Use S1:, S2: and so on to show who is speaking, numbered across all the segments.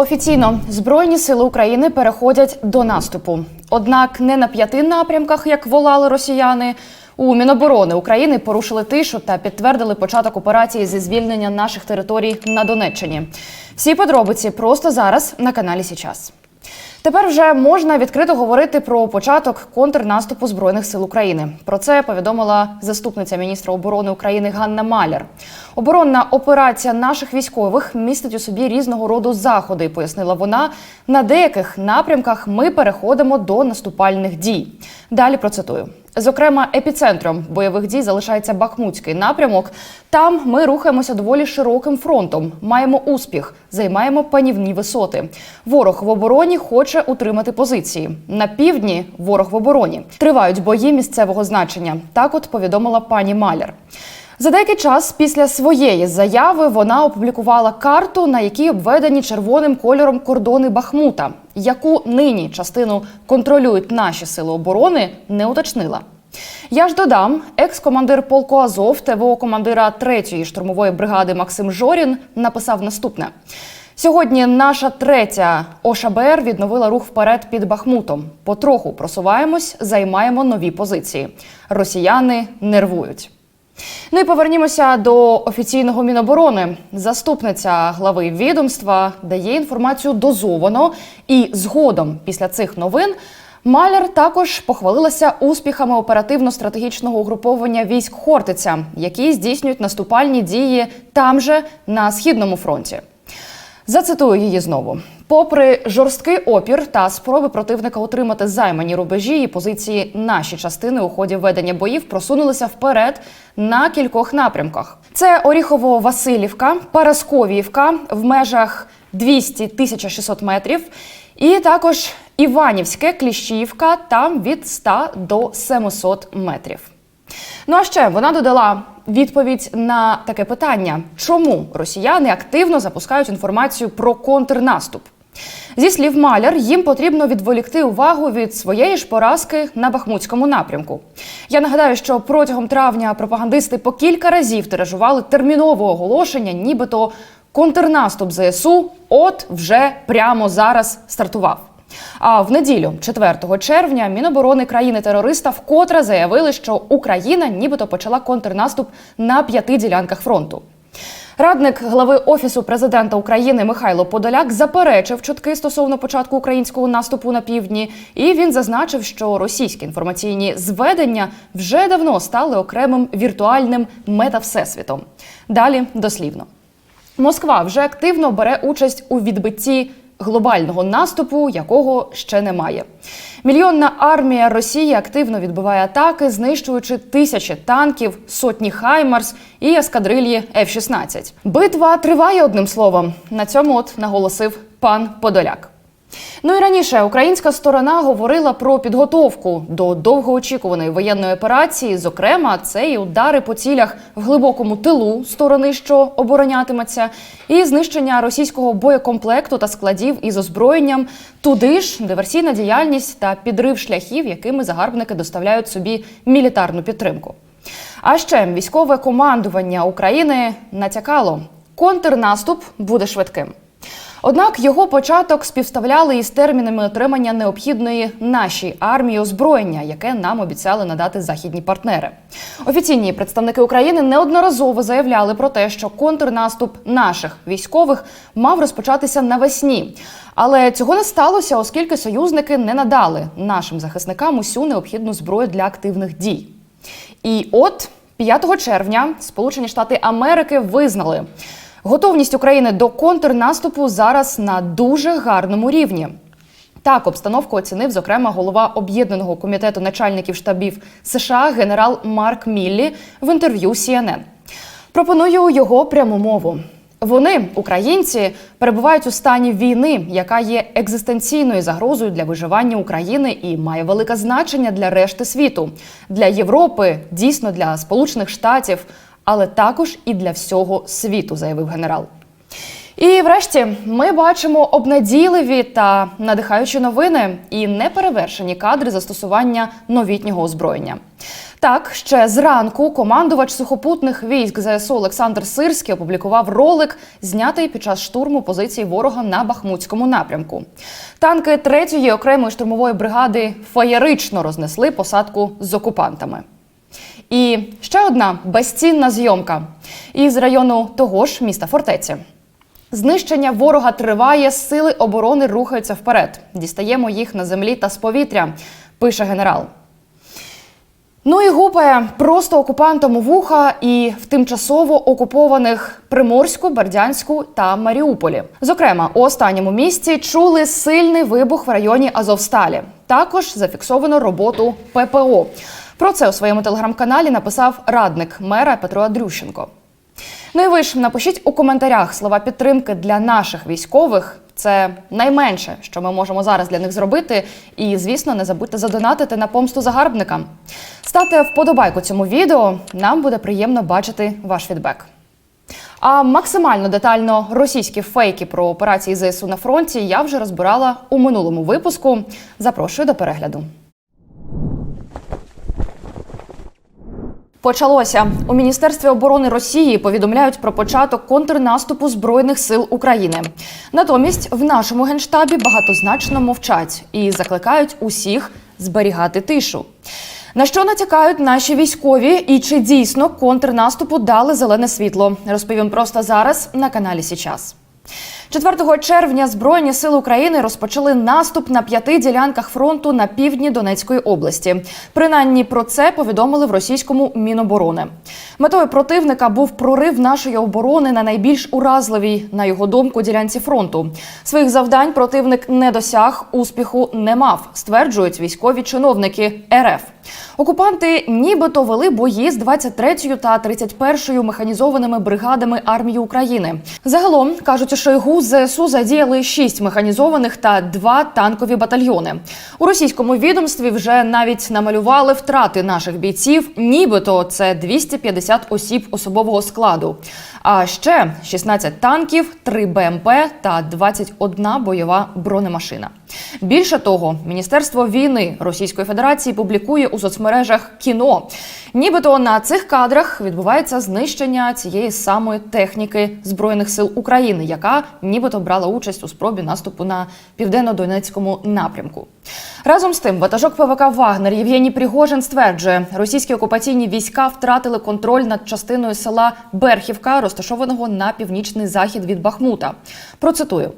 S1: Офіційно збройні сили України переходять до наступу. Однак не на п'яти напрямках, як волали росіяни. У Міноборони України порушили тишу та підтвердили початок операції зі звільнення наших територій на Донеччині. Всі подробиці просто зараз на каналі Січас. Тепер вже можна відкрито говорити про початок контрнаступу збройних сил України. Про це повідомила заступниця міністра оборони України Ганна Маляр. Оборонна операція наших військових містить у собі різного роду заходи, пояснила вона. На деяких напрямках ми переходимо до наступальних дій. Далі процитую. Зокрема, епіцентром бойових дій залишається Бахмутський напрямок. Там ми рухаємося доволі широким фронтом. Маємо успіх, займаємо панівні висоти. Ворог в обороні хоче утримати позиції. На півдні ворог в обороні. Тривають бої місцевого значення. Так, от повідомила пані Маляр. За деякий час після своєї заяви вона опублікувала карту, на якій обведені червоним кольором кордони Бахмута, яку нині частину контролюють наші сили оборони, не уточнила. Я ж додам, екс-командир полку Азов, ТВО командира 3-ї штурмової бригади Максим Жорін написав наступне. Сьогодні наша третя ОШБР відновила рух вперед під Бахмутом. Потроху просуваємось, займаємо нові позиції. Росіяни нервують. Ну і повернімося до офіційного міноборони. Заступниця глави відомства дає інформацію дозовано, і згодом після цих новин Маляр також похвалилася успіхами оперативно-стратегічного угруповання військ Хортиця, які здійснюють наступальні дії там же на східному фронті. Зацитую її знову. Попри жорсткий опір та спроби противника отримати займані рубежі і позиції, наші частини у ході ведення боїв просунулися вперед на кількох напрямках. Це Оріхово-Василівка, Парасковіївка в межах 200-1600 метрів, і також Іванівське, Кліщіївка там від 100 до 700 метрів. Ну а ще вона додала відповідь на таке питання: чому росіяни активно запускають інформацію про контрнаступ? Зі слів Маляр, їм потрібно відволікти увагу від своєї ж поразки на Бахмутському напрямку. Я нагадаю, що протягом травня пропагандисти по кілька разів тиражували термінове оголошення, нібито контрнаступ ЗСУ от вже прямо зараз стартував. А в неділю, 4 червня, Міноборони країни-терориста вкотре заявили, що Україна нібито почала контрнаступ на п'яти ділянках фронту. Радник глави офісу президента України Михайло Подоляк заперечив чутки стосовно початку українського наступу на півдні, і він зазначив, що російські інформаційні зведення вже давно стали окремим віртуальним метавсесвітом. Далі дослівно. Москва вже активно бере участь у відбитті глобального наступу, якого ще немає. Мільйонна армія Росії активно відбиває атаки, знищуючи тисячі танків, сотні хаймарс і ескадрильї F-16. Битва триває одним словом. На цьому от наголосив пан Подоляк. Ну і раніше українська сторона говорила про підготовку до довгоочікуваної воєнної операції. Зокрема, це і удари по цілях в глибокому тилу сторони, що оборонятиметься, і знищення російського боєкомплекту та складів із озброєнням. Туди ж диверсійна діяльність та підрив шляхів, якими загарбники доставляють собі мілітарну підтримку. А ще військове командування України натякало, контрнаступ буде швидким. Однак його початок співставляли із термінами отримання необхідної нашій армії озброєння, яке нам обіцяли надати західні партнери. Офіційні представники України неодноразово заявляли про те, що контрнаступ наших військових мав розпочатися навесні. Але цього не сталося, оскільки союзники не надали нашим захисникам усю необхідну зброю для активних дій. І от 5 червня Сполучені Штати Америки визнали. Готовність України до контрнаступу зараз на дуже гарному рівні. Так, обстановку оцінив зокрема голова об'єднаного комітету начальників штабів США генерал Марк Міллі в інтерв'ю CNN. Пропоную його пряму мову. Вони, українці, перебувають у стані війни, яка є екзистенційною загрозою для виживання України і має велике значення для решти світу, для Європи, дійсно для Сполучених Штатів, але також і для всього світу, заявив генерал. І врешті ми бачимо обнадійливі та надихаючі новини і неперевершені кадри застосування новітнього озброєння. Так, ще зранку командувач сухопутних військ ЗСУ Олександр Сирський опублікував ролик, знятий під час штурму позиції ворога на Бахмутському напрямку. Танки 3-ї окремої штурмової бригади феєрично рознесли посадку з окупантами. І ще одна безцінна зйомка із району того ж міста Фортеці. Знищення ворога триває, сили оборони рухаються вперед. Дістаємо їх на землі та з повітря, пише генерал. Ну і гупає просто окупантам у вуха і в тимчасово окупованих Приморську, Бердянську та Маріуполі. Зокрема, у останньому місці чули сильний вибух в районі Азовсталі. Також зафіксовано роботу ППО. Про це у своєму телеграм-каналі написав радник мера Петро Андрющенко. Ну і ви ж напишіть у коментарях слова підтримки для наших військових. Це найменше, що ми можемо зараз для них зробити. І, звісно, не забудьте задонатити на помсту загарбникам. Ставте вподобайку цьому відео. Нам буде приємно бачити ваш фідбек. А максимально детально російські фейки про операції ЗСУ на фронті я вже розбирала у минулому випуску. Запрошую до перегляду. Почалося у міністерстві оборони Росії. Повідомляють про початок контрнаступу збройних сил України. Натомість в нашому генштабі багатозначно мовчать і закликають усіх зберігати тишу. На що натякають наші військові, і чи дійсно контрнаступу дали зелене світло? Розповім просто зараз на каналі Січас. 4 червня Збройні сили України розпочали наступ на п'яти ділянках фронту на півдні Донецької області. Принаймні про це повідомили в російському міноборони. Метою противника був прорив нашої оборони на найбільш уразливій, на його думку, ділянці фронту. Своїх завдань противник не досяг, успіху не мав, стверджують військові чиновники РФ. Окупанти нібито вели бої з 23 та 31 механізованими бригадами армії України. Загалом кажуть, ЗСУ задіяли 6 механізованих та 2 танкові батальйони. У російському відомстві вже навіть намалювали втрати наших бійців, нібито це 250 осіб особового складу. А ще 16 танків, 3 БМП та 21 бойова бронемашина. Більше того, Міністерство війни Російської Федерації публікує у соцмережах кіно. Нібито на цих кадрах відбувається знищення цієї самої техніки збройних сил України, яка нібито брала участь у спробі наступу на південно-донецькому напрямку. Разом з тим, ватажок ПВК Вагнер Євгеній Пригожин стверджує, російські окупаційні війська втратили контроль над частиною села Берхівка, розташованого на північний захід від Бахмута. Процитую.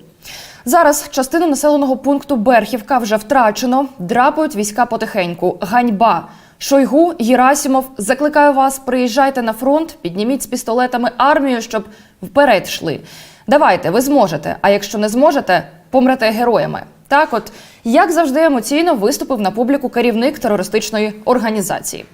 S1: Зараз частину населеного пункту Берхівка вже втрачено. Драпають війська потихеньку. Ганьба. Шойгу, Герасімов, закликаю вас, приїжджайте на фронт, підніміть з пістолетами армію, щоб вперед йшли. Давайте, ви зможете. А якщо не зможете, помрете героями. Так, от як завжди емоційно виступив на публіку керівник терористичної організації.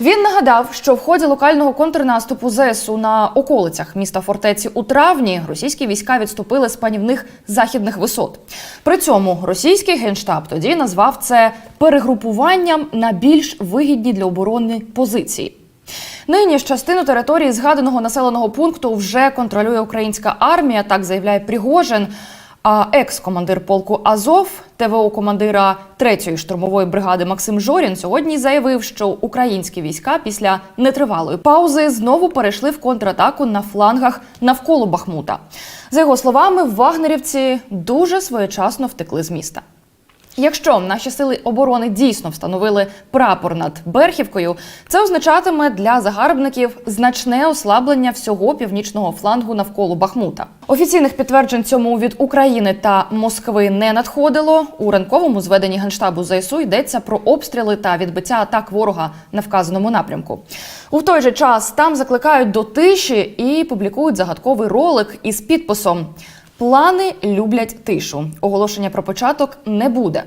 S1: Він нагадав, що в ході локального контрнаступу ЗСУ на околицях міста фортеці у травні російські війська відступили з панівних західних висот. При цьому російський генштаб тоді назвав це перегрупуванням на більш вигідні для оборони позиції. Нині ж частину території згаданого населеного пункту вже контролює українська армія, так заявляє Пригожин. А екс-командир полку Азов, ТВО командира 3-ї штурмової бригади Максим Жорін сьогодні заявив, що українські війська після нетривалої паузи знову перейшли в контратаку на флангах навколо Бахмута. За його словами, вагнерівці дуже своєчасно втекли з міста. Якщо наші сили оборони дійсно встановили прапор над Берхівкою, це означатиме для загарбників значне ослаблення всього північного флангу навколо Бахмута. Офіційних підтверджень цьому від України та Москви не надходило. У ранковому зведенні генштабу ЗСУ йдеться про обстріли та відбиття атак ворога на вказаному напрямку. У той же час там закликають до тиші і публікують загадковий ролик із підписом. Плани люблять тишу. Оголошення про початок не буде.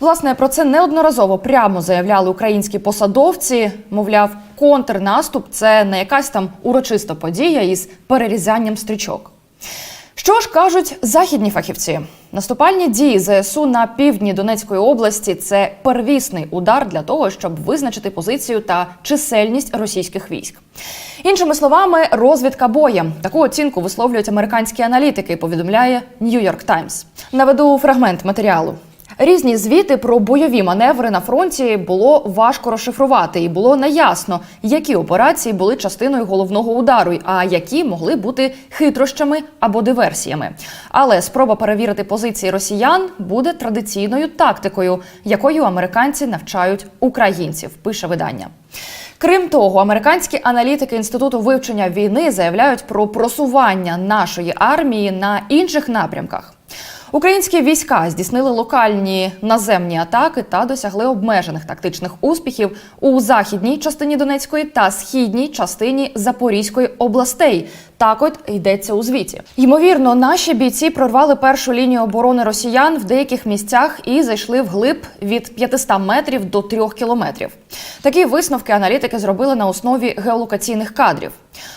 S1: Власне, про це неодноразово прямо заявляли українські посадовці. Мовляв, контрнаступ це не якась там урочиста подія із перерізанням стрічок. Що ж кажуть західні фахівці? Наступальні дії ЗСУ на півдні Донецької області це первісний удар для того, щоб визначити позицію та чисельність російських військ. Іншими словами, розвідка боєм. Таку оцінку висловлюють американські аналітики. Повідомляє New York Times. Наведу фрагмент матеріалу. Різні звіти про бойові маневри на фронті було важко розшифрувати, і було неясно, які операції були частиною головного удару, а які могли бути хитрощами або диверсіями. Але спроба перевірити позиції росіян буде традиційною тактикою, якою американці навчають українців. Пише видання. Крім того, американські аналітики інституту вивчення війни заявляють про просування нашої армії на інших напрямках. Українські війська здійснили локальні наземні атаки та досягли обмежених тактичних успіхів у західній частині Донецької та східній частині Запорізької областей. Так от йдеться у звіті. Ймовірно, наші бійці прорвали першу лінію оборони росіян в деяких місцях і зайшли вглиб від 500 метрів до 3 кілометрів. Такі висновки аналітики зробили на основі геолокаційних кадрів.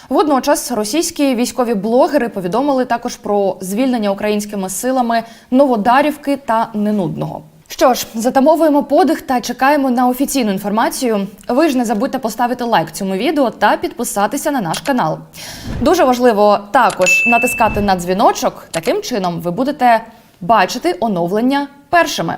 S1: Водночас російські військові блогери повідомили також про звільнення українськими силами Новодарівки та Ненудного. Що ж, затамовуємо подих та чекаємо на офіційну інформацію. Ви ж не забудьте поставити лайк цьому відео та підписатися на наш канал. Дуже важливо також натискати на дзвіночок. Таким чином ви будете бачити оновлення першими.